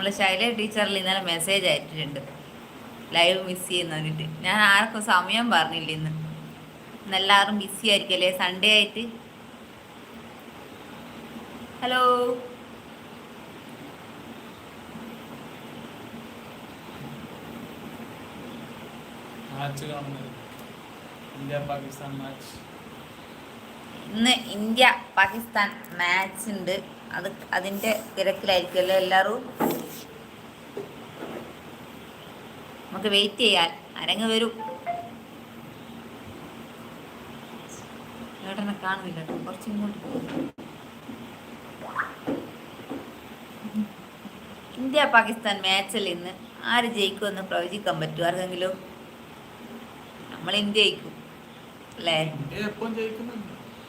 നമ്മൾ ശൈല ടീച്ചറിൽ ഇന്നലെ മെസ്സേജ് അയച്ചിട്ടുണ്ട്. ലൈവ് മിസ് ചെയ്യുന്ന വേണ്ടിയിട്ട് ഞാൻ ആർക്കും സമയം പറഞ്ഞില്ല ഇന്ന്. ഇന്ന് എല്ലാവരും ബിസി ആയിരിക്കല്ലേ? സൺഡേ ആയിട്ട്. ഹലോ ഇന്ന് ഇന്ത്യ പാകിസ്ഥാൻ മാച്ച് ഉണ്ട്. അത് അതിന്റെ തിരക്കിലായിരിക്കുമല്ലോ എല്ലാവരും? നമുക്ക് വെയിറ്റ് ചെയ്യാൻ. അരങ്ങ് വരും. ഏട്ടനെ കാണുന്നില്ല കേട്ടോ. കുറച്ച് ഇങ്ങോട്ട് ഇന്ത്യ പാകിസ്ഥാൻ മാച്ചിൽ ഇന്ന് ആര് ജയിക്കുമെന്ന് പ്രവചിക്കാൻ പറ്റും ആർക്കെങ്കിലും? നമ്മൾ ഇന്ത്യ ജയിക്കും അല്ലേ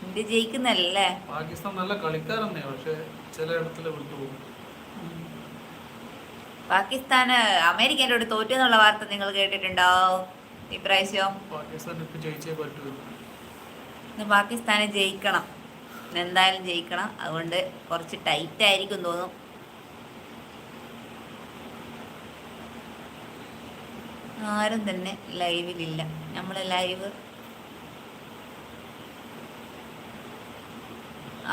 ഇന്ത്യ ജയിക്കുന്നല്ലേ പാകിസ്ഥാൻ നല്ല കളിക്കാർ പക്ഷേ പക്ഷെ ചിലയിടത്തിൽ വിട്ടുപോകും പാകിസ്ഥാന് അമേരിക്കന്റെ കൂടെ തോറ്റു എന്നുള്ള വാർത്ത നിങ്ങൾ കേട്ടിട്ടുണ്ടോ? ഇപ്രാവശ്യം പാകിസ്ഥാൻ ഇപ്പൊ ജയിച്ചേ പറ്റൂ. ഇന്ന് പാകിസ്ഥാനെ ജയിക്കണം. എന്തായാലും ജയിക്കണം. അതുകൊണ്ട് കുറച്ച് ടൈറ്റ് ആയിരിക്കും തോന്നും. ആരും തന്നെ ലൈവിലില്ല. നമ്മൾ ലൈവ്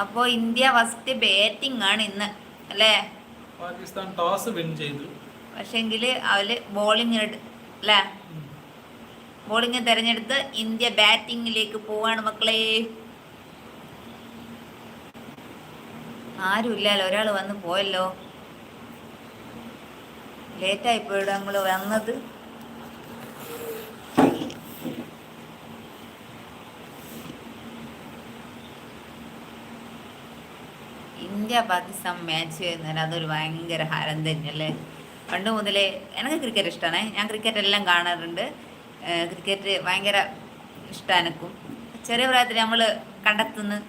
അപ്പോൾ ഇന്ത്യ ഫസ്റ്റ് ബാറ്റിംഗ് ആണ് ഇന്ന് അല്ലേ? പാകിസ്ഥാൻ ടോസ് വിൻ ചെയ്തു. പക്ഷെങ്കിൽ അവർ ബോളിംഗ് അല്ലേ? ബോളിംഗ് തിരഞ്ഞെടുത്ത് ഇന്ത്യ ബാറ്റിംഗിലേക്ക് പോവാണ് മക്കളെ. ആരുമില്ലല്ലോ ഒരാൾ വന്ന് പോയല്ലോ. ലേറ്റായി പോയിട നമ്മൾ വന്നത്. ഇന്ത്യ പാകിസ്ഥാൻ മാച്ച് എന്നാൽ അതൊരു ഭയങ്കര ഹരം തന്നെയല്ലേ? പണ്ട് മുതലേ എനിക്ക് ക്രിക്കറ്റ് ഇഷ്ടമാണ് ഞാൻ ക്രിക്കറ്റ് എല്ലാം കാണാറുണ്ട്. ക്രിക്കറ്റ് ഭയങ്കര ഇഷ്ടമാണ് എനിക്കും. ചെറിയ പ്രായത്തിൽ നമ്മൾ കണ്ടെത്തുന്ന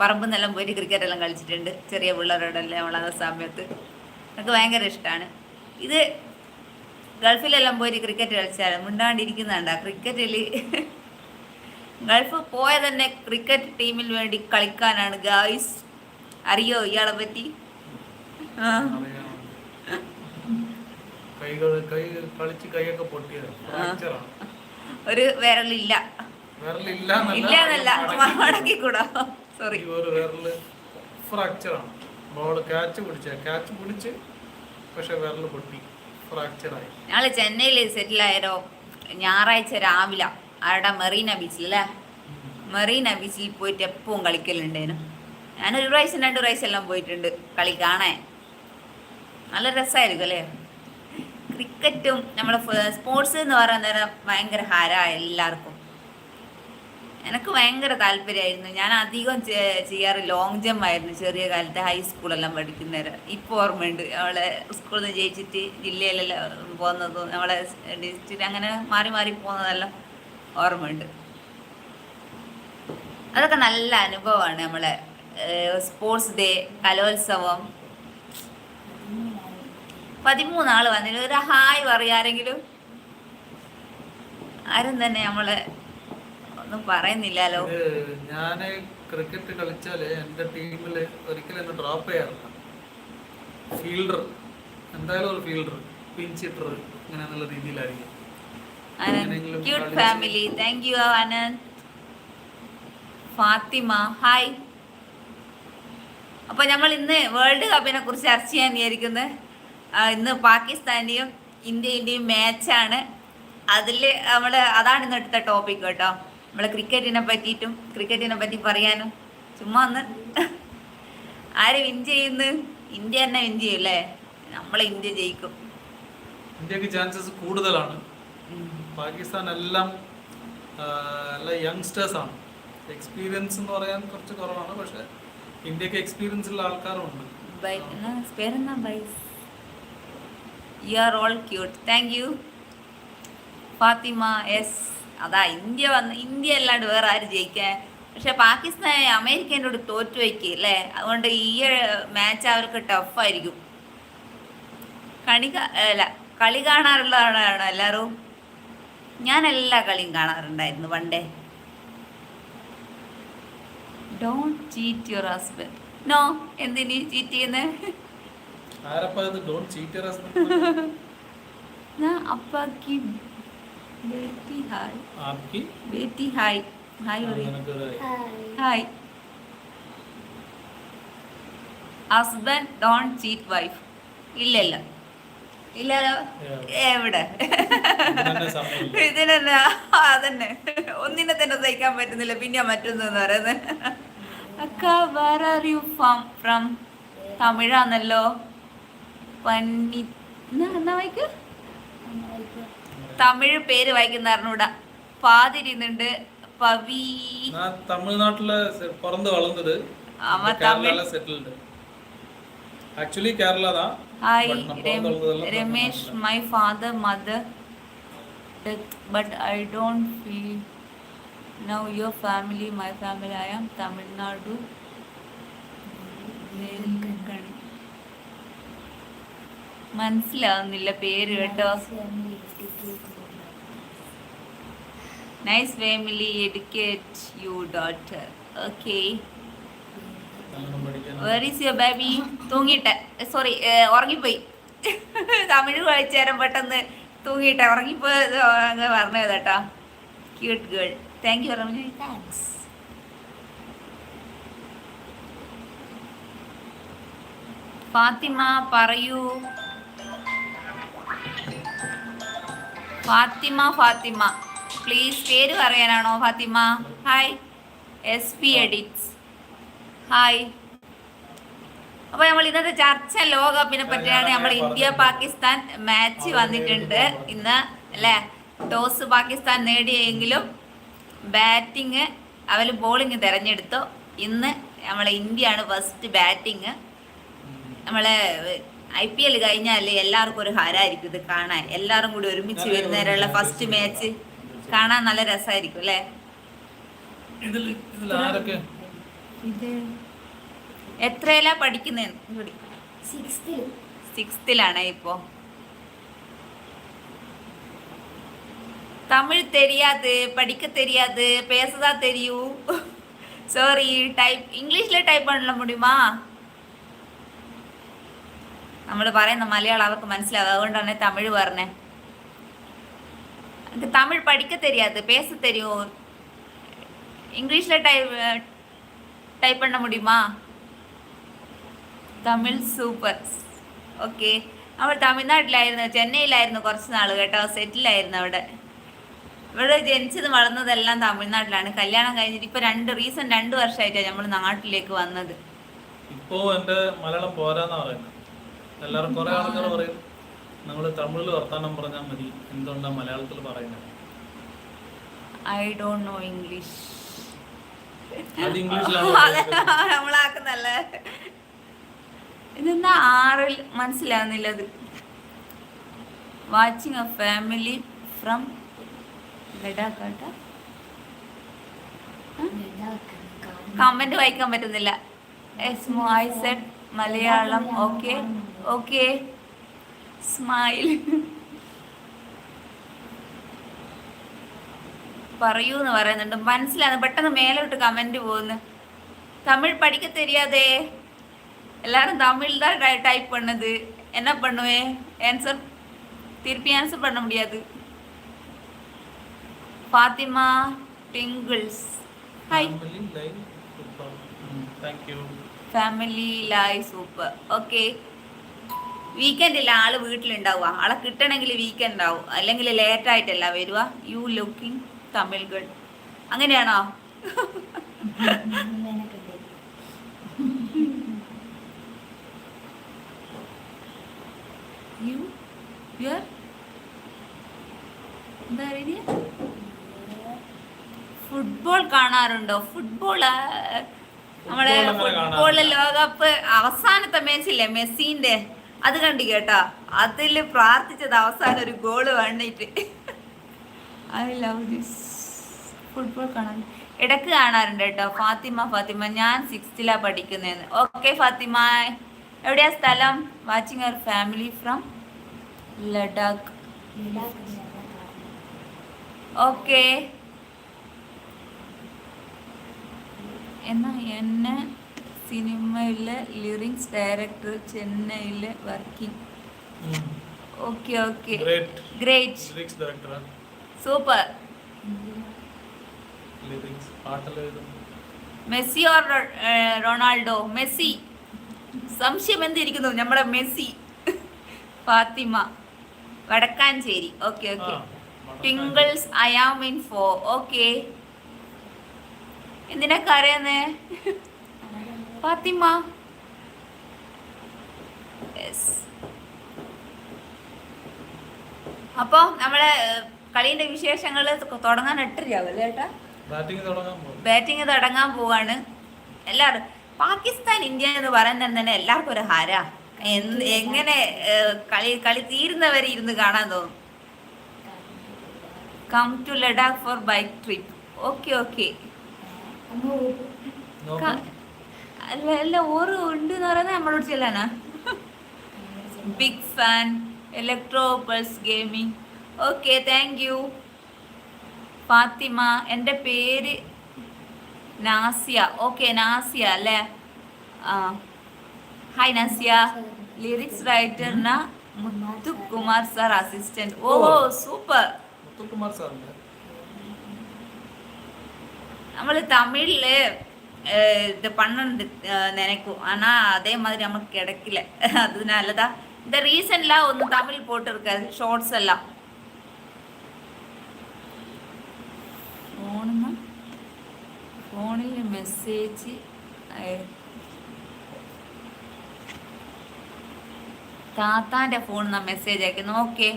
പറമ്പെന്നെല്ലാം പോയിട്ട് ക്രിക്കറ്റ് എല്ലാം കളിച്ചിട്ടുണ്ട്. ചെറിയ പിള്ളേരോടെല്ലാം നമ്മൾ ആ സമയത്ത്. എനിക്ക് ഭയങ്കര ഇഷ്ടമാണ് ഇത് ഗൾഫിലെല്ലാം പോയിട്ട് ക്രിക്കറ്റ് കളിച്ചാൽ മിണ്ടാണ്ടിരിക്കുന്നുണ്ടാ ക്രിക്കറ്റിൽ ഗൾഫ് പോയ തന്നെ ക്രിക്കറ്റ് ടീമിന് വേണ്ടി കളിക്കാനാണ് ഗായ്സ് അറിയോ ഇയാളെ പറ്റി? ഒരു വിരലില്ല. ഇല്ല എന്നല്ല. മടക്കി കൂടാ സോറി ഒരു വിരൽ ഫ്രാക്ചറാണ് ബോൾ ക്യാച്ച് പിടിച്ച ക്യാച്ച് പിടിച്ച് പക്ഷെ വിരൽ പൊട്ടി. ഫ്രാക്ചറായി ഞങ്ങൾ ചെന്നൈയിൽ സെറ്റിലായാലോ ഞായറാഴ്ച രാവിലെ അവിടെ മെറീന ബീച്ചിൽ അല്ലേ മെറീന ബീച്ചിൽ പോയിട്ട് എപ്പോഴും കളിക്കലുണ്ടേനു ഞാനൊരു പ്രാവശ്യം രണ്ട് പ്രാവശ്യം എല്ലാം പോയിട്ടുണ്ട് കളി കാണാൻ. നല്ല രസമായിരിക്കും അല്ലേ? ക്രിക്കറ്റും നമ്മുടെ സ്പോർട്സ് എന്ന് പറയുന്ന നേരം ഭയങ്കര ഹരമാണ് എല്ലാവർക്കും. എനിക്ക് ഭയങ്കര താല്പര്യമായിരുന്നു. ഞാൻ അധികം ചെയ്യാറ് ലോങ് ജമ്പ് ആയിരുന്നു ചെറിയ കാലത്ത് ഹൈസ്കൂളെല്ലാം പഠിക്കുന്നേരം. ഇപ്പോൾ ഓർമ്മയുണ്ട് അവളെ സ്കൂളിൽ നിന്ന് ജയിച്ചിട്ട് ജില്ലയിലെല്ലാം പോകുന്നതും നമ്മളെ ഡിസ്ട്രിക്റ്റ് അങ്ങനെ മാറി മാറി പോകുന്നതെല്ലാം ഓർമ്മയുണ്ട്. അതൊക്കെ നല്ല അനുഭവമാണ് നമ്മളെ സ്പോർട്സ് ഡേ കലോത്സവം. പതിമൂന്നാൾ വന്നില്ല? ഒരു ഹായ് പറയാരെങ്കിലും ആരും തന്നെ നമ്മളെ ഒന്നും പറയുന്നില്ലല്ലോ. ഞാൻ ഞാൻ ക്രിക്കറ്റ് കളിച്ചാൽ എന്റെ ടീമിൽ ഒരിക്കലും എന്നെ ഡ്രോപ്പ് ചെയ്യാറില്ല. ഫീൽഡർ എന്തായാലും ഒരു ഫീൽഡർ പിഞ്ച് ഹിറ്റർ അങ്ങനെ എന്നുള്ള രീതിയിലായിരിക്കും cute family thank you Ananth Fathima. Hi അപ്പൊ നമ്മൾ ഇന്ന് വേൾഡ് കപ്പിനെ കുറിച്ച് ചർച്ച ചെയ്യാൻ വിചാരിക്കുന്നത് ഇന്ന് പാകിസ്ഥാന്റെയും ഇന്ത്യന്റെയും മാച്ചാണ് അതിൽ നമ്മൾ അതാണ് ഇന്ന് എടുത്ത ടോപ്പിക് കേട്ടോ. നമ്മൾ ക്രിക്കറ്റിനെ പറ്റിയിട്ടും ക്രിക്കറ്റിനെ പറ്റി പറയാനും. ചുമ്മാ ഒന്ന്. ആര് വിൻ ചെയ്യുന്നു? ഇന്ത്യ തന്നെ വിൻ ചെയ്യും അല്ലേ? നമ്മളെ ഇന്ത്യ ജയിക്കും. ഇന്ത്യയ്ക്ക് ചാൻസസ് കൂടുതലാണ്. പാകിസ്ഥാൻ എല്ലാ യങ്സ്റ്റേഴ്സ് ആണ്. എക്സ്പീരിയൻസ് എന്ന് പറയാൻ കുറച്ച് കുറവാണ് പക്ഷെ ഇന്ത്യയ്ക്ക് എക്സ്പീരിയൻസ് ഉള്ള ആൾക്കാരുണ്ട്. ബൈ പേരെന്നാ boys you are all cute thank you Fathima yes അതാ ഇന്ത്യ വന്ന് ഇന്ത്യ അല്ലാണ്ട് വേറെ ആര് ജയിക്കാൻ? പക്ഷെ പാകിസ്ഥാൻ അമേരിക്കേനോട് തോറ്റു വയ്ക്കുക അല്ലേ? അതുകൊണ്ട് ഈ മാച്ച് അവർക്ക് ടഫായിരിക്കും കളി അല്ല കളി കാണാറുള്ളതാണോ എല്ലാവരും. ഞാൻ എല്ലാ കളിയും കാണാറുണ്ടായിരുന്നു പണ്ടേ Don't cheat your husband no എന്തിനീ ചീറ്റ് ചെയ്യുന്നത് ആരപ്പാ ഇത് ഡോണ്ട് ചീറ്റ് ना अप्पा की बेटी हाय ആപ്കി बेटी हाय हाय और നിനക്കൊരു hi husband don't cheat wife ഇല്ലല്ല ഇല്ലല്ലോ എവിടെ ഇതിനെന്നെ സമയമില്ല. ഇതിനെന്നെ അതന്നെ ഒന്നിനെ തന്നെ സഹിക്കാൻ പറ്റുന്നില്ല പിന്നെ മറ്റൊന്നെന്ന് പറയുന്നത് അക്ക where are you from from തമിഴാണല്ലോ പന്നി എന്നാ വായിക്ക്? തമിഴ് പേര് വായിക്കുന്ന അറിഞ്ഞൂട. പാതിരുന്നുണ്ട് പവി തമിഴ്നാട്ടിൽ പിറന്ന് വളർന്നത്. Actually Kerala hi Ramesh my father mother death but I don't feel now your family my family I am Tamil Nadu. മനസ്സിലാവുന്നില്ല പേര് കേട്ടോ. Nice family educate you daughter okay where is your baby തൂങ്ങിയിട്ട്. Sorry ഉറങ്ങിപ്പോയി. തമിഴ് കഴിച്ചേരം പെട്ടെന്ന് തൂങ്ങിയിട്ട്. ഉറങ്ങിപ്പോയി പറഞ്ഞത് കേട്ടോ. ക്യൂട്ട് ഗേൾ താങ്ക് യു പറഞ്ഞു താങ്ക്സ് ഫാത്തിമ പറയൂ. ഫാത്തിമ ഫാത്തിമ. പ്ലീസ് പേര് പറയാനാണോ Fathima? Hi S P edits hi അപ്പൊ നമ്മൾ ഇന്നത്തെ ചർച്ച ലോകകപ്പിനെ പറ്റിയാണ്. നമ്മൾ ഇന്ത്യ പാകിസ്ഥാൻ മാച്ച് വന്നിട്ടുണ്ട്. ഇന്ന് അല്ലേ? ടോസ് പാകിസ്ഥാൻ നേടിയെങ്കിലും ബാറ്റിങ് അവർ ബോളിങ് തിരഞ്ഞെടുത്തു. ഇന്ന് നമ്മളെ ഇന്ത്യ ആണ് ഫസ്റ്റ് ബാറ്റിങ് നമ്മളെ ഐ പി എൽ കഴിഞ്ഞാൽ എല്ലാവർക്കും ഒരു ഹരായിരിക്കും ഇത് കാണാൻ. എല്ലാവരും കൂടി ഒരുമിച്ച് വരുന്നതിനുള്ള ഫസ്റ്റ് മാച്ച് കാണാൻ നല്ല രസമായിരിക്കും അല്ലേ? എത്രയിലാ പഠിക്കുന്നേ? സിക്സ്ത്തിലാണ് ഇപ്പോ. தமிழ் தெரியாது படிக்க தெரியாது பேசதான் தெரியும் சாரி டைப் ഇംഗ്ലീഷിൽ ടൈപ്പ് பண்ண முடியுமா നമ്മൾ പറയുന്ന മലയാളം അവർക്ക് മനസ്സിലാവും അതുകൊണ്ടാണ് തമിഴ് പറഞ്ഞേ எனக்கு தமிழ் படிக்க தெரியாது பேச தெரியும் இங்கிலீஷில் டைப் டைப் பண்ண முடியுமா തമിഴ് സൂപ്പർ ഓക്കെ അവൾ തമിഴ്നാട്ടിലായിരുന്നു ചെന്നൈയിലായിരുന്നു കുറച്ച് നാൾ കേട്ടോ സെറ്റിലായിരുന്നു അവിടെ ഇവിടെ ജനിച്ചത് വളർന്നതെല്ലാം തമിഴ്നാട്ടിലാണ്. കല്യാണം കഴിഞ്ഞിട്ട് ഇപ്പൊ രണ്ട് റീസൺ രണ്ട് വർഷമായിട്ടാണ് നമ്മൾ നാട്ടിലേക്ക് വന്നത്. ഇപ്പോ എന്റെ മലയാളം പോരാന്നാ പറയുന്നത് എല്ലാവരും കുറെ ആൾക്കാർ പറയും നമ്മൾ തമിഴിൽ വർത്താനം പറഞ്ഞാൽ മതി. എന്തുകൊണ്ടാ മലയാളത്തിൽ പറയുന്നത് ഐ ഡോണ്ട് നോ ഇംഗ്ലീഷ് അത് നമ്മളാക്കുന്നല്ലേ? ഇതെന്താ ആറിൽ മനസ്സിലാവുന്നില്ല അത് watching a family from Ladakh കേട്ടോ കമന്റ് വായിക്കാൻ പറ്റുന്നില്ല എസ്മോ I said Malayalam okay okay smile പറയൂ എന്ന് പറയുന്നുണ്ട് മനസ്സിലാകുന്നു പെട്ടെന്ന് മേലോട്ട് കമന്റ് പോകുന്നു തമിഴ് പഠിക്ക தெரியாதே எல்லாரும் தமிழ் தான் டைப் பண்ணது என்ன பண்ணுவேன் ஆன்சர் திருப்பி ஆன்சர் பண்ண முடியாது ഫാത്തിമ ടിങ്കിൾസ് ഹായ് ഫാമിലി ലൈ സൂപ്പർ ഓക്കെ വീക്കെൻഡിൽ ആൾ വീട്ടിലുണ്ടാവുക ആളെ കിട്ടണമെങ്കിൽ വീക്കെൻഡ് ആവും അല്ലെങ്കിൽ ലേറ്റ് ആയിട്ടല്ല വരുക യു ലുക്കിംഗ് തമിഴ് ഗഡ് അങ്ങനെയാണോ കാണാറുണ്ടോ? ഫുട്ബോൾ നമ്മളെ ഫുട്ബോൾ ഫുട്ബോളിലെ ലോകകപ്പ് അവസാനത്തെ മാച്ചില്ലേ മെസ്സിന്റെ? അത് കണ്ടു കേട്ടോ. അതിൽ പ്രാർത്ഥിച്ചത് അവസാനം ഒരു ഗോൾ വേണ്ടിട്ട് ഐ ലവ് ദിസ് ഫുട്ബോൾ കാണാൻ. ഇടയ്ക്ക് കാണാറുണ്ട് കേട്ടോ. ഫാത്തിമ ഫാത്തിമ ഞാൻ സിക്സ്ത്തിലാ പഠിക്കുന്നതെന്ന്. ഓക്കെ ഫാത്തിമ. എവിടെയാ സ്ഥലം? Watching our family from Ladakh okay എന്നാ എന്നെ സിനിമയിലെ ലിറിക്സ് ഡയറക്ടർ ചെന്നൈയിലെ working okay okay. Great lyrics director super. Lyrics പാട്ടെല്ലാം എഴുതുന്നു മെസ്സി ഓർ റൊണാൾഡോ? മെസ്സി. സംശയം എന്തിരിക്കുന്നു? നമ്മുടെ Messi. Fathima. Vadakkanchery. Okay okay. Twinkles I am in four okay. എന്തിനാ കരയുന്നേ? ഫാത്തിമ. അപ്പൊ നമ്മളെ കളിന്റെ വിശേഷങ്ങൾ തുടങ്ങാൻ എട്ടരയാവല്ലേ ഏട്ടാ? ബാറ്റിംഗ് തുടങ്ങാൻ പോവാണ്. എല്ലാവരും പാകിസ്ഥാൻ ഇന്ത്യ എന്ന് പറയുന്നത് തന്നെ എല്ലാവർക്കും ഒരു ഹാര. എങ്ങനെ കളി കളി തീരുന്നവരെ ഇരുന്ന് കാണാൻ തോന്നും. Come to Ladakh for bike trip okay okay അല്ല ഓറ് ഉണ്ട് എന്ന് പറയുന്നത് നമ്മളോട് ചെല്ലാനാ? Big fan electro pulse gaming okay thank you Fathima എന്റെ പേര് നാസിയ. ഓക്കെ നാസിയ അല്ലേ? ആ. Hi Nazia. Lyrics റൈറ്ററിന Muthukumar sir assistant oh super Muthukumar സാറിന്റെ നമ്മൾ தமிழ்ல அஹ், இது பண்ணது அஹ், நினைக்கும் ஆனா அதே மாதிரி நமக்கு கிடைக்கல அதனால தான் இந்த ரீசன்லாம் ஒன்று தமிழ் போட்டிருக்காது ஷார்ட்ஸ் எல்லாம் ഫോണെന്നാ ഫോണിൽ മെസ്സേജ് താത്താൻ്റെ ഫോണിൽ നിന്നാണ് മെസ്സേജ് അയക്കുന്നു okay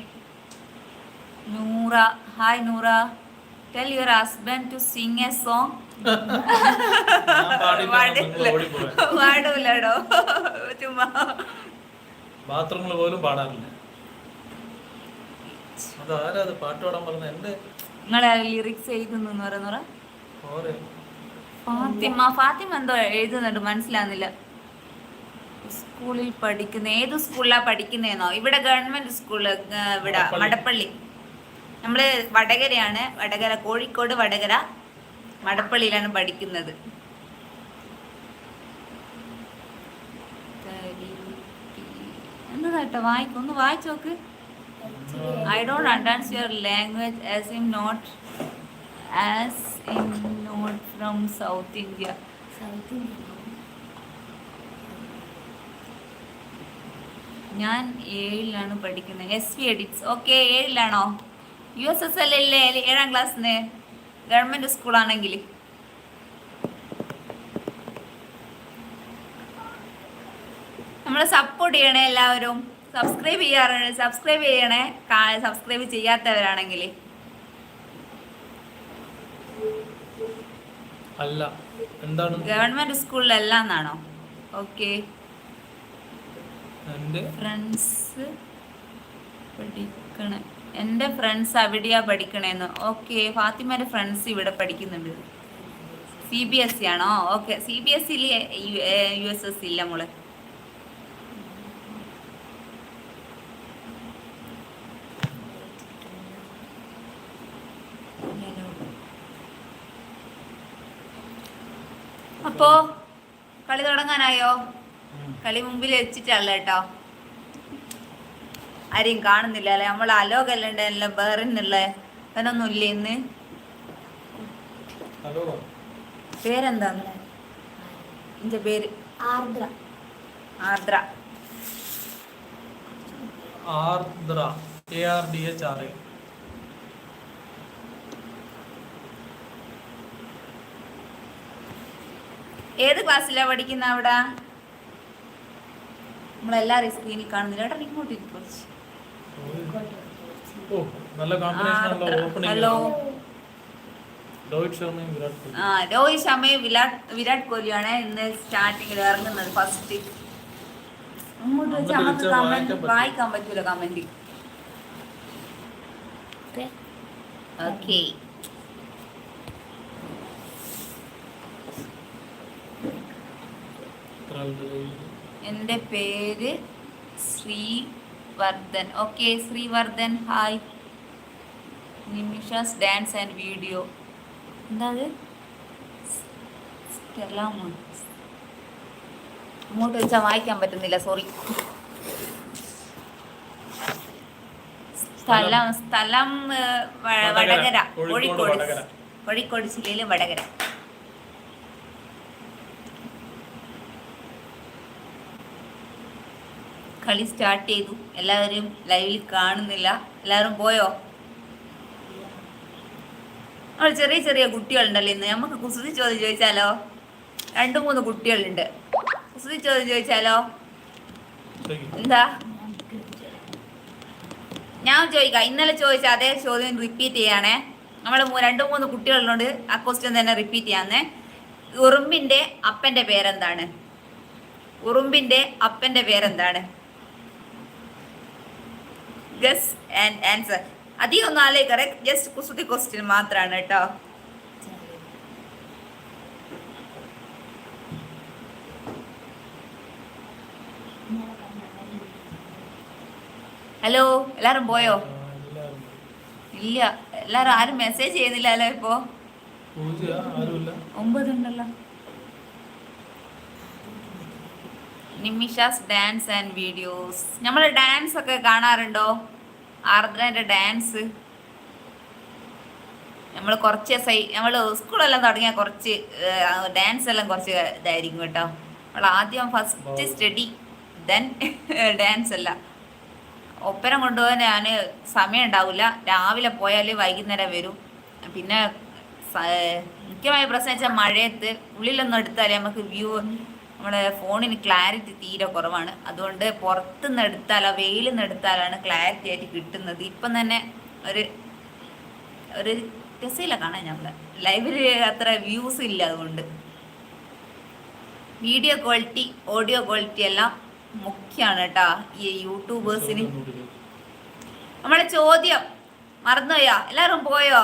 Noora hi Noora Tell your husband to sing a song പാടൂലടോ ചുമ്മാ. ബാത്റൂമിൽ പോലും പാടാറില്ല. അതാരാ അത് പാട്ട് പാടാൻ പറഞ്ഞ എന്റെ നിങ്ങളെ ലിറിക്സ് എഴുതുന്നു പറയുന്നറ ഓരെ. ഫാത്തിമ ഫാത്തിമ എന്തോ എഴുതുന്നുണ്ട് മനസ്സിലാകുന്നില്ല സ്കൂളിൽ പഠിക്കുന്ന ഏത് സ്കൂളിലാ പഠിക്കുന്നേന്നോ? ഇവിടെ ഗവൺമെന്റ് സ്കൂൾ ഇവിടെ മടപ്പള്ളി. നമ്മൾ വടകരയാണ്. വടകര കോഴിക്കോട് വടകര മടപ്പള്ളിയിലാണ് പഠിക്കുന്നത്. എന്നതാട്ടോ വായിക്കും. ഒന്ന് വായിച്ചു നോക്ക്. I don't understand your language as in not as in not from South India ഞാൻ ഏഴിലാണ് പഠിക്കുന്നത്. എസ് വി എഡിറ്റ്സ് ഓക്കെ ഏഴിലാണോ? യു എസ് എസ് എൽ അല്ലേ? ഏഴാം ക്ലാസ്സിന്. ഗവൺമെന്റ് സ്കൂളാണെങ്കിൽ നമ്മൾ സപ്പോർട്ട് ചെയ്യണേ എല്ലാവരും. സബ്സ്ക്രൈബ് ചെയ്യാറുണ്ട് സബ്സ്ക്രൈബ് ചെയ്യണേ സബ്സ്ക്രൈബ് ചെയ്യാത്തവരാണെങ്കിൽ അല്ല എന്താണ്? ഗവൺമെന്റ് സ്കൂളിലെല്ലാം എന്നാണോ ഓക്കെ ഫ്രണ്ട്സ് പഠിക്കണ. എന്റെ ഫ്രണ്ട്സ് അവിടെയാ പഠിക്കണേന്ന്. ഓക്കെ ഫാത്തിമയുടെ ഫ്രണ്ട്സ് ഇവിടെ പഠിക്കുന്നുണ്ട്. സി ബി എസ് സി ആണോ? ഓക്കെ സി ബി എസ് സിയിൽ യു എസ് എസ് ഇല്ല മോൾ? അപ്പോ കളി തുടങ്ങാനായോ? കളി മുമ്പിൽ വെച്ചിട്ടല്ല കേട്ടോ ആരെയും കാണുന്നില്ല അല്ലെ? നമ്മൾ അലോകല്ലുണ്ടല്ലോ വേറെ അവനൊന്നും ഇല്ല ഇന്ന്? ഹലോ. പേരെന്താന്ന് എന്റെ പേര്? Ardra. Ardra. Ardra. A R D H R A ഏത് ക്ലാസ്സിലാ പഠിക്കുന്ന അവിടെ? നമ്മളെല്ലാരും സ്ക്രീനിൽ കാണുന്നില്ല. ഇങ്ങോട്ട് ഇരിക്ക് കുറച്ച്. ഓ നല്ല കോമ്പിനേഷൻ ഓപ്പണിംഗ് ഹലോ. രോഹിത് ശർമ്മയും വിരാട് കോഹ്ലി. ആ രോഹിത് ശർമ്മയും വിരാട് വിരാട് കോഹ്ലിയാണ് ഇന്ന് സ്റ്റാർട്ടിങ്ങിൽ ഇറങ്ങുന്നത് ഫസ്റ്റ് അങ്ങോട്ട് വെച്ച് അങ്ങോട്ട് നമുക്ക് കമന്റ് വായിക്കാൻ പറ്റും. വായിക്കാൻ പറ്റൂല കമന്റ് ഓക്കെ. പേര് ശ്രീ എന്റെ പേര് Sreevardhan okay Sreevardhan hi Nimisha's dance and video എന്താ അത് ഇങ്ങോട്ട് വെച്ചാൽ വായിക്കാൻ പറ്റുന്നില്ല സോറി സ്ഥലം സ്ഥലം വടകര. കോഴിക്കോട്. കോഴിക്കോട് ജില്ലയിലെ വടകര. കളി സ്റ്റാർട്ട് ചെയ്തു. എല്ലാവരും ലൈവിൽ കാണുന്നില്ല. എല്ലാവരും പോയോ? നമ്മൾ ചെറിയ ചെറിയ കുട്ടികളുണ്ടല്ലോ ഇന്ന്. നമുക്ക് കുസൃതി ചോദ്യം ചോദിച്ചാലോ? രണ്ട് മൂന്ന് കുട്ടികളുണ്ട്. കുസൃതി ചോദ്യം ചോദിച്ചാലോ? എന്താ? ഞാൻ ചോദിക്കാം. ഇന്നലെ ചോദിച്ച അതേ ചോദ്യം റിപ്പീറ്റ് ചെയ്യാണേ. നമ്മൾ രണ്ട് മൂന്ന് കുട്ടികളുണ്ട്. ആ ക്വസ്റ്റ്യൻ തന്നെ റിപ്പീറ്റ് ചെയ്യാന്നേ. ഉറുമ്പിന്റെ അപ്പന്റെ പേരെന്താണ്? ഉറുമ്പിന്റെ അപ്പന്റെ പേരെന്താണ്? ഗസ് ആൻഡ് ആൻസർ അധികം ഒന്നും കറക്റ്റ് ജസ്റ്റ് കുസൃതി ക്വസ്റ്റ്യൻ മാത്രമാണ് കേട്ടോ. ഹലോ എല്ലാരും പോയോ? ഇല്ല എല്ലാരും ആരും മെസ്സേജ് ചെയ്യുന്നില്ലല്ലോ ഇപ്പോ. ഒമ്പതുണ്ടല്ലോ. നിമിഷാസ് ഡാൻസ് ആൻഡ് വീഡിയോസ് നമ്മൾ ഡാൻസ് ഒക്കെ കാണാറുണ്ടോ? ആർദ്രന്റെ ഡാൻസ് നമ്മൾ കുറച്ച് സൈ നമ്മൾ സ്കൂളെല്ലാം തുടങ്ങിയാൽ കുറച്ച് ഡാൻസ് എല്ലാം കുറച്ച് ഇതായിരിക്കും കേട്ടോ. നമ്മൾ ആദ്യം ഫസ്റ്റ് സ്റ്റഡി ദെൻ ഡാൻസ് അല്ല ഒപ്പരം കൊണ്ടുപോകാൻ ഞാൻ സമയം ഉണ്ടാവില്ല. രാവിലെ പോയാൽ വൈകുന്നേരം വരും. പിന്നെ മുഖ്യമായ പ്രശ്നം വെച്ചാൽ മഴയത്ത് ഉള്ളിലൊന്നും എടുത്താലേ നമുക്ക് വ്യൂ നമ്മുടെ ഫോണിന് ക്ലാരിറ്റി തീരെ കുറവാണ്. അതുകൊണ്ട് പുറത്തുനിന്ന് നിന്നെടുത്താലോ വെയിൽ നിന്ന് എടുത്താലാണ് ക്ലാരിറ്റി ആയിട്ട് കിട്ടുന്നത്. ഇപ്പം തന്നെ ഒരു ഒരു രസമില്ല കാണാൻ ഞങ്ങൾ ലൈവിൽ അത്ര വ്യൂസ് ഇല്ല അതുകൊണ്ട്. വീഡിയോ ക്വാളിറ്റി ഓഡിയോ ക്വാളിറ്റി എല്ലാം മുഖ്യമാണ് കേട്ടോ ഈ യൂട്യൂബേഴ്സിന് നമ്മളെ ചോദ്യം മറന്നുപോയോ? എല്ലാവരും പോയോ?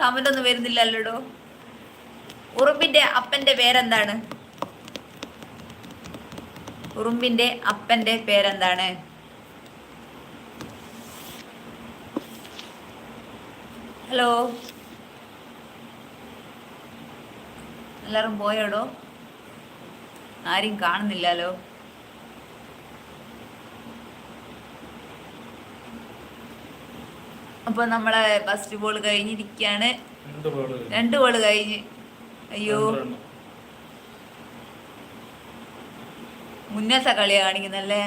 കമന്റ് ഒന്നും വരുന്നില്ലല്ലോടോ? ഉറുമ്പിന്റെ അപ്പന്റെ പേരെന്താണ്? ഉറുമ്പിന്റെ അപ്പന്റെ പേരെന്താണ്? ഹലോ? എല്ലാവരും പോയോടോ? ആരും കാണുന്നില്ലല്ലോ. അപ്പൊ നമ്മളെ ഫസ്റ്റ് ബോൾ ബോൾ രണ്ട് ബോൾ കഴിഞ്ഞ്. അയ്യോ. മുന്നത്തെ കളി കാണിക്കുന്നല്ലേ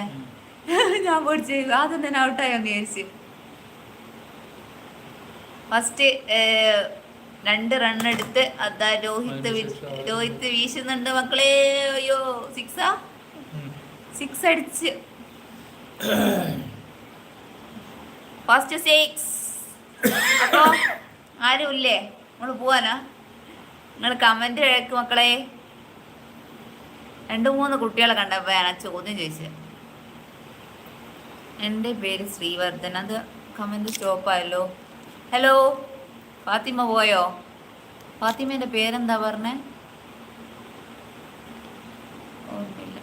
ഞാൻ പഠിച്ച് ആദ്യം തന്നെ ഔട്ടായോ വിചാരിച്ചു. ഫസ്റ്റ് രണ്ട് റൺ എടുത്ത് അതാ രോഹിത് രോഹിത് വീശുന്നുണ്ട് മക്കളെ. അയ്യോ സിക്സാ സിക്സ് അടിച്ച്. ഫസ്റ്റ് സിക്സ് അപ്പോ ആരും ഇല്ലേ? നമ്മൾ പോവാനാ? നിങ്ങൾ കമന്റ് കേൾക്ക് മക്കളെ. രണ്ട് മൂന്ന് കുട്ടികളെ കണ്ടപ്പോ ഞാൻ ആ ചോദ്യം ചോദിച്ചത് എന്റെ പേര് ശ്രീവർദ്ധൻ. അത് കമന്റ് സ്റ്റോപ്പായല്ലോ ഹലോ ഫാത്തിമ പോയോ? ഫാത്തിമേന്റെ പേരെന്താ പറഞ്ഞേ? ഓർമ്മയില്ല.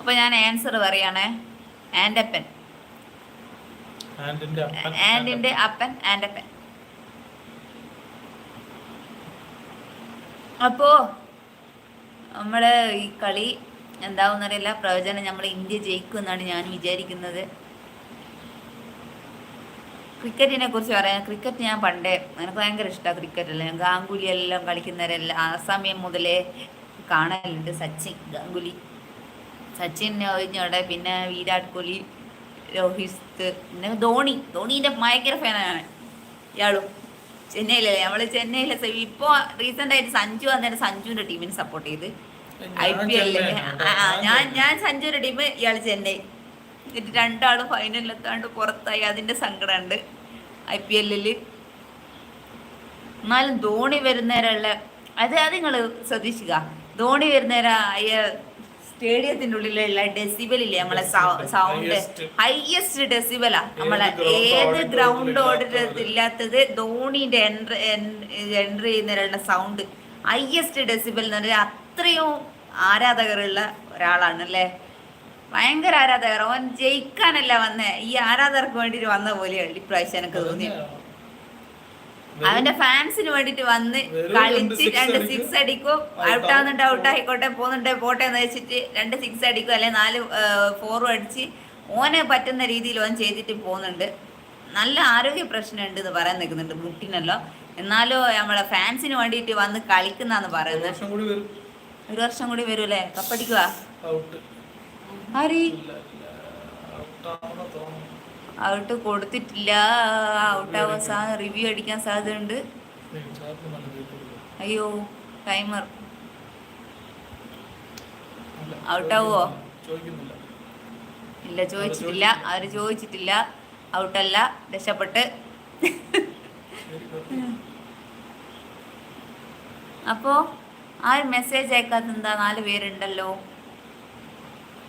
അപ്പൊ ഞാൻ ആൻസർ പറയണേ. ആൻഡപ്പൻ. ആൻഡിന്റെ അപ്പൻ ആൻഡപ്പൻ. അപ്പോ നമ്മുടെ ഈ കളി എന്താവുന്നറിയില്ല. പ്രവചനം നമ്മൾ ഇന്ത്യ ജയിക്കും എന്നാണ് ഞാൻ വിചാരിക്കുന്നത്. ക്രിക്കറ്റിനെ കുറിച്ച് പറയാം ക്രിക്കറ്റ് ഞാൻ പണ്ടേ എനിക്ക് ഭയങ്കര ഇഷ്ടമാണ് ക്രിക്കറ്റ് അല്ലേ. ഗാംഗുലി എല്ലാം കളിക്കുന്നവരെല്ലാം ആ സമയം മുതലേ കാണലുണ്ട് സച്ചിൻ ഗാംഗുലി. സച്ചിൻ ഒഴിഞ്ഞോടെ പിന്നെ വിരാട് കോഹ്ലി രോഹിത് പിന്നെ ധോണി. ധോണിന്റെ ഭയങ്കര ഫാനാണ് ഇയാളും. ചെന്നൈയിലല്ലേ? നമ്മൾ ചെന്നൈയിലെ ഇപ്പൊ റീസെന്റ് ആയിട്ട് സഞ്ജു വന്നിട്ട് സഞ്ജുവിന്റെ ടീമിന് സപ്പോർട്ട് ചെയ്ത്. ഐ പി എല്ലിൽ ഞാൻ ഞാൻ സഞ്ജുവിന്റെ ടീം ഇയാൾ ചെന്നൈ. എന്നിട്ട് രണ്ടാളും ഫൈനലിലെത്താണ്ട് പുറത്തായി. അതിന്റെ സങ്കടമുണ്ട് ഐ പി എല്ലിൽ എന്നാലും ധോണി വരുന്നേരമുള്ള അത് അത് നിങ്ങൾ ശ്രദ്ധിക്കുക ധോണി വരുന്നേരം അയ്യ സ്റ്റേഡിയത്തിന്റെ ഉള്ളിലുള്ള ഡെസിബൽ ഇല്ലേ നമ്മളെ സൗണ്ട്. ഹയസ്റ്റ് ഡെസിബലാ നമ്മളെ ഏത് ഗ്രൗണ്ട് ഓർഡർ ഇല്ലാത്തത്. ധോണിന്റെ എൻട്രി എൻട്രി ചെയ്യുന്നവരുടെ സൗണ്ട് ഹയസ്റ്റ് ഡെസിബൽ എന്ന് പറഞ്ഞാൽ അത്രയും ആരാധകരുള്ള ഒരാളാണ് അല്ലേ ഭയങ്കര ആരാധകർ. അവൻ ജയിക്കാനല്ല വന്നേ. ഈ ആരാധകർക്ക് വേണ്ടിയിട്ട് വന്ന പോലെയാണ് ഇപ്രാവശ്യം എനിക്ക് തോന്നിയത്. അവന്റെ ഫാൻസിന് വേണ്ടിട്ട് വന്ന് കളിച്ച് രണ്ട് സിക്സ് അടിക്കും. ഔട്ട് ആവുന്നുണ്ട് ആവും. ഔട്ട് ആയിക്കോട്ടെ പോകുന്നുണ്ട് പോട്ടെ എന്ന് വെച്ചിട്ട് രണ്ട് സിക്സ് അടിക്കും. അല്ലെ നാല് ഫോറും അടിച്ച് ഓനെ പറ്റുന്ന രീതിയിൽ ഓൻ ചെയ്തിട്ട് പോകുന്നുണ്ട്. നല്ല ആരോഗ്യ പ്രശ്നമുണ്ട് എന്ന് പറയാൻ നിൽക്കുന്നുണ്ട് മുട്ടിനല്ലോ. എന്നാലോ നമ്മളെ ഫാൻസിന് വേണ്ടിയിട്ട് വന്ന് കളിക്കുന്നാന്ന് ഒരു പറയുന്നത് വർഷം കൂടി വരും. ഒരു വർഷം കൂടി വരൂലേ കപ്പടിക്കുക ഔട്ട്. ആരി? ഔട്ട് കൊടുത്തിട്ടില്ല. ഔട്ട് ആവാൻ സാ റിവ്യൂ അടിക്കാൻ സാധ്യതയുണ്ട്. അയ്യോ ടൈമർ. ഔട്ടാവോ ഇല്ല ചോദിച്ചിട്ടില്ല. അവർ ചോദിച്ചിട്ടില്ല. ഔട്ടല്ല രക്ഷപ്പെട്ട്. അപ്പോ ആ മെസ്സേജ് അയക്കാത്ത എന്താ? നാല് പേരുണ്ടല്ലോ.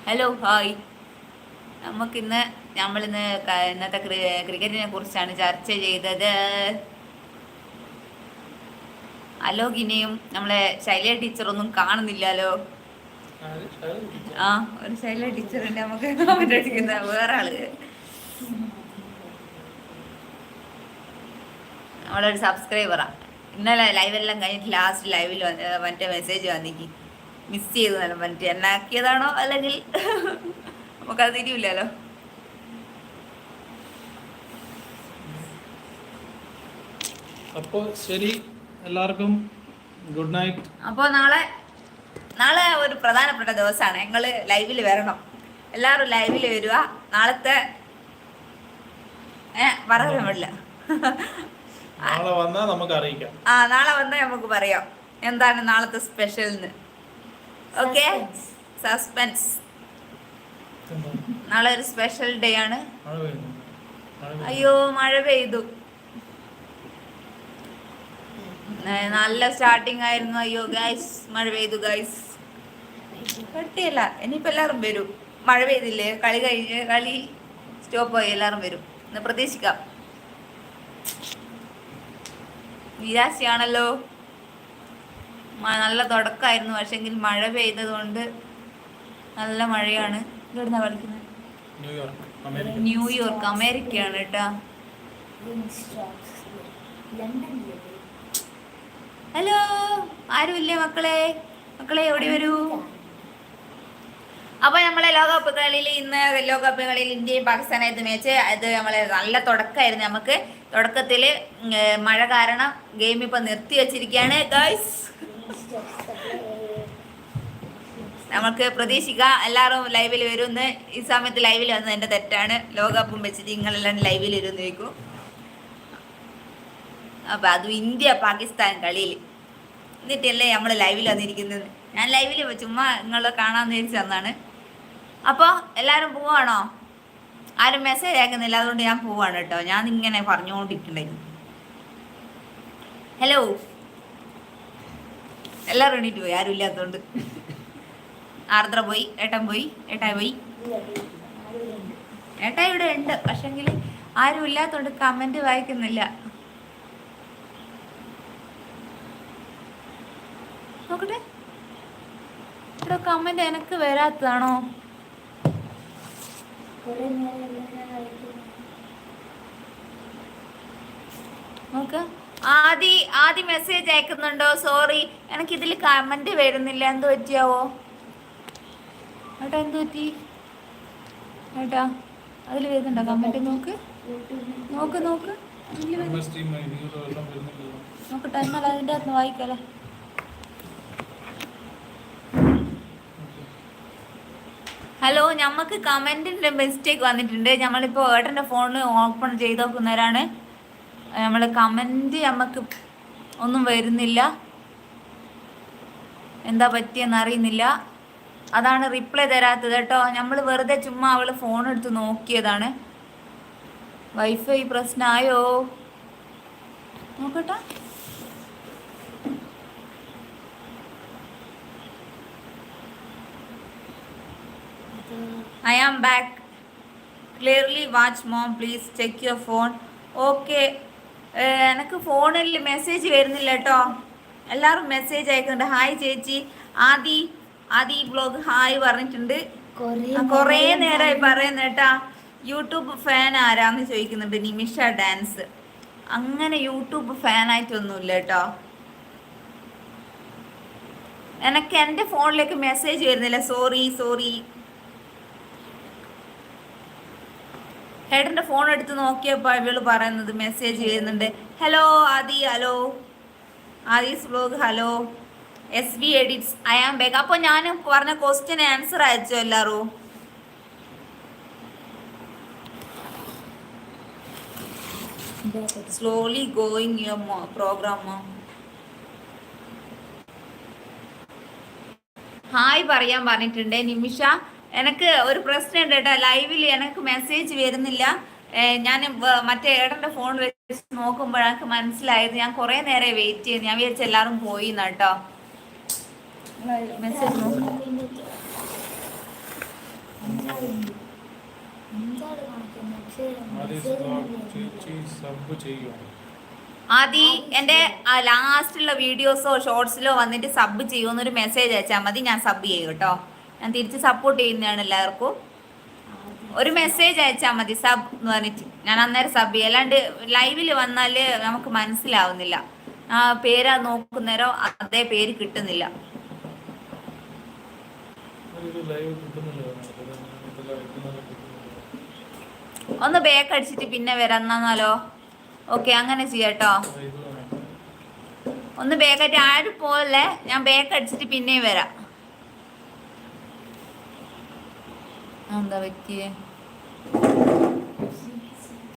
Hello hi. നമുക്കിന്ന് നമ്മളിന്ന് ഇന്ന് ഇന്നത്തെ ക്രിക്കറ്റിനെ കുറിച്ചാണ് ചർച്ച ചെയ്തത്. അലോകിനെയും നമ്മളെ ശൈല ടീച്ചറൊന്നും കാണുന്നില്ലല്ലോ? ആ ഒരു ശൈല ടീച്ചറുണ്ട് നമുക്ക് അടിക്കുന്ന വേറെ ആൾ നമ്മളൊരു സബ്സ്ക്രൈബറാ ഇന്നലെ ലൈവെല്ലാം കഴിഞ്ഞിട്ട് ലാസ്റ്റ് ലൈവിൽ മറ്റേ മെസ്സേജ് വന്നിക്ക്. മിസ് ചെയ്തു മറ്റേ എന്നാക്കിയതാണോ അല്ലെങ്കിൽ നമുക്കത് തിരിയില്ലല്ലോ. അപ്പോ ശരി. എല്ലാവർക്കും ഗുഡ് നൈറ്റ്. അപ്പോൾ നാളെ നാളെ ഒരു പ്രധാനപ്പെട്ട ദിവസമാണ്. ഞങ്ങൾ ലൈവിൽ വരണം. എല്ലാവരും ലൈവിൽ വരിക. നാളത്തെ ഏ പറയാൻ പാടില്ല നാളെ വന്നാൽ നമുക്ക് അറിയിക്കാം. ആ നാളെ വന്നാൽ നമുക്ക് പറയാം. എന്താണ് നാളത്തെ സ്പെഷ്യൽ എന്ന് ഓക്കെ സസ്പെൻസ്? നാളെ ഒരു സ്പെഷ്യൽ ഡേ ആണ്. അയ്യോ മഴ പെയ്തു. നല്ല സ്റ്റാർട്ടിങ് ആയിരുന്നു. അയ്യോ ഗൈസ് മഴ പെയ്തു ഗൈസ് കട്ടിയല്ല. ഇനിയിപ്പോ എല്ലാവരും വരും. മഴ പെയ്തില്ലേ? കളി കഴിഞ്ഞ് കളി സ്റ്റോപ്പ് ആയി. എല്ലാവരും വരും. എന്ന് പ്രതീക്ഷിക്കാം. നിരാശയാണല്ലോ. നല്ല തുടക്കമായിരുന്നു പക്ഷെങ്കിൽ മഴ പെയ്തത് കൊണ്ട് നല്ല മഴയാണ്. ഇവിടുന്ന കളിക്കുന്നത്? New York America. ന്യൂയോർക്ക് അമേരിക്കയാണ് കേട്ടാ ഹലോ ആരുമില്ലേ മക്കളെ? മക്കളെ എവിടെ വരൂ? അപ്പൊ നമ്മളെ ലോകകപ്പ് കളിയിൽ ഇന്ന് ലോകകപ്പ് കളിയിൽ ഇന്ത്യയും പാകിസ്ഥാനായിട്ട് മാച്ച് അത് നമ്മളെ നല്ല തുടക്കമായിരുന്നു നമുക്ക്. തുടക്കത്തിൽ മഴ കാരണം ഗെയിം ഇപ്പൊ നിർത്തി വെച്ചിരിക്കുകയാണ്. ഗൈസ് നമുക്ക് പ്രതീക്ഷിക്കാം. എല്ലാവരും ലൈവിൽ വരുമെന്ന് ഈ സമയത്ത് ലൈവിൽ വന്നത് എന്റെ തെറ്റാണ്. ലോകകപ്പും വെച്ചിട്ട് നിങ്ങളെല്ലാം ലൈവിൽ വരും ചോദിക്കും. അപ്പൊ അതും ഇന്ത്യ പാകിസ്ഥാൻ കളിയിൽ. എന്നിട്ടല്ലേ നമ്മൾ ലൈവിൽ വന്നിരിക്കുന്നത്? ഞാൻ ലൈവിൽ ചുമ്മാ നിങ്ങൾ കാണാമെന്ന് വിചാരിച്ചു തന്നാണ് അപ്പോൾ എല്ലാവരും പോവാണോ? ആരും മെസ്സേജ് അയക്കുന്നില്ല. അതുകൊണ്ട് ഞാൻ പോവാണ് കേട്ടോ. ഞാൻ ഇങ്ങനെ പറഞ്ഞുകൊണ്ടിരിക്കണ്ടായിരുന്നു ഹലോ എല്ലാവരും എണീറ്റ് പോയി. ആരും ഇല്ലാത്തതുകൊണ്ട്. ആർദ്ര പോയി ഏട്ടൻ പോയി ഏട്ടായി പോയി. ഏട്ടാ ഇവിടെ ഉണ്ട് പക്ഷെങ്കിൽ ആരും ഇല്ലാത്തതുകൊണ്ട് കമന്റ് വായിക്കുന്നില്ല. നോക്കട്ടെ. ഇവിടെ കമന്റ് എനക്ക് വരാത്തതാണോ? നോക്ക്. ആദി ആദ്യ മെസ്സേജ് അയക്കുന്നുണ്ടോ? സോറി എനിക്കിതിൽ കമന്റ് വരുന്നില്ല. എന്ത് പറ്റിയാവോ? ഏട്ടാ എന്ത് പറ്റി? ഏട്ടാ അതിൽ വരുന്നുണ്ടോ? കമന്റ് നോക്ക്. നോക്ക് നോക്ക്. നോക്കട്ടെ എന്നാൽ അതിന്റെ അകത്ത് വായിക്കാലോ. ഹലോ നമുക്ക് കമന്റിന്റെ മിസ്റ്റേക്ക് വന്നിട്ടുണ്ട്. നമ്മളിപ്പോൾ ഏട്ടന്റെ ഫോണിൽ ഓപ്പൺ ചെയ്ത് നോക്കുന്നവരാണ്. നമ്മൾ കമന്റ് നമുക്ക് ഒന്നും വരുന്നില്ല. എന്താ പറ്റിയെന്ന് അതാണ് റിപ്ലൈ തരാത്തത് കേട്ടോ. നമ്മൾ വെറുതെ ചുമ്മാ അവൾ ഫോൺ എടുത്ത് നോക്കിയതാണ്. വൈഫൈ പ്രശ്നമായോ നോക്കട്ടെ. I am back clearly watch mom please check your phone okay എനിക്ക് ഫോണിൽ മെസ്സേജ് വരുന്നില്ല കേട്ടോ. എല്ലാവരും മെസ്സേജ് അയക്കുന്നുണ്ട്. ഹായ് ചേച്ചി. ആദി ആദി ബ്ലോഗ് ഹായ് പറഞ്ഞിട്ടുണ്ട്. കൊറേ നേരമായി പറയുന്ന കേട്ടാ യൂട്യൂബ് ഫാൻ ആരാന്ന് ചോദിക്കുന്നുണ്ട്. നിമിഷ ഡാൻസ് അങ്ങനെ യൂട്യൂബ് ഫാൻ ഫാനായിട്ടൊന്നുമില്ല കേട്ടോ. എനക്ക് എന്റെ ഫോണിലേക്ക് മെസ്സേജ് വരുന്നില്ല. സോറി സോറി ഏട്ടന്റെ ഫോൺ എടുത്ത് നോക്കിയപ്പോൾ ഇവൾ പറയുന്നത് മെസ്സേജ് വരുന്നുണ്ട് hello Adhi hello Adhi's vlog hello S V edits I am back അപ്പോൾ ഞാൻ പറഞ്ഞ ക്വസ്റ്റ്യൻ ആൻസർ അയച്ചോ എല്ലാവരും? Slowly going your programme hi പറയാൻ പറഞ്ഞിട്ടുണ്ട്. നിമിഷ എനിക്ക് ഒരു പ്രശ്നം ഉണ്ട് കേട്ടോ. ലൈവിൽ എനിക്ക് മെസ്സേജ് വരുന്നില്ല. ഞാൻ മറ്റേ ഏട്ടന്റെ ഫോൺ വെച്ച് നോക്കുമ്പോൾ എനിക്ക് മനസ്സിലായത്. ഞാൻ കുറേ നേരം വെയിറ്റ് ചെയ്യുന്നു. ഞാൻ വിചാരിച്ച എല്ലാവരും പോയി കേട്ടോ. മെസ്സേജ് ആദി എന്റെ ലാസ്റ്റുള്ള വീഡിയോസോ ഷോർട്സിലോ വന്നിട്ട് സബ് ചെയ്യുമെന്നൊരു മെസ്സേജ് അയച്ചാൽ മതി. ഞാൻ സബ് ചെയ്യും കേട്ടോ. ഞാൻ തിരിച്ച് സപ്പോർട്ട് ചെയ്യുന്നതാണ് എല്ലാവർക്കും. ഒരു മെസ്സേജ് അയച്ചാൽ മതി സബ് എന്ന് പറഞ്ഞിട്ട്. ഞാൻ അന്നേരം സബ് ചെയ്യും. അല്ലാണ്ട് ലൈവിൽ വന്നാൽ നമുക്ക് മനസ്സിലാവുന്നില്ല. ആ പേരാ നോക്കുന്നേരോ അതേ പേര് കിട്ടുന്നില്ല ഒരു ലൈവ് കിട്ടുന്നില്ല കിട്ടുന്നില്ല ഒന്ന് ബേക്ക് അടിച്ചിട്ട് പിന്നെ വരാം എന്നാലോ ഓക്കെ അങ്ങനെ ചെയ്യാട്ടോ ഒന്ന് ബേക്കായിട്ട് ആരും പോലെ ഞാൻ ബേക്ക് അടിച്ചിട്ട് പിന്നെയും വരാം. എന്താ പറ്റിയേ?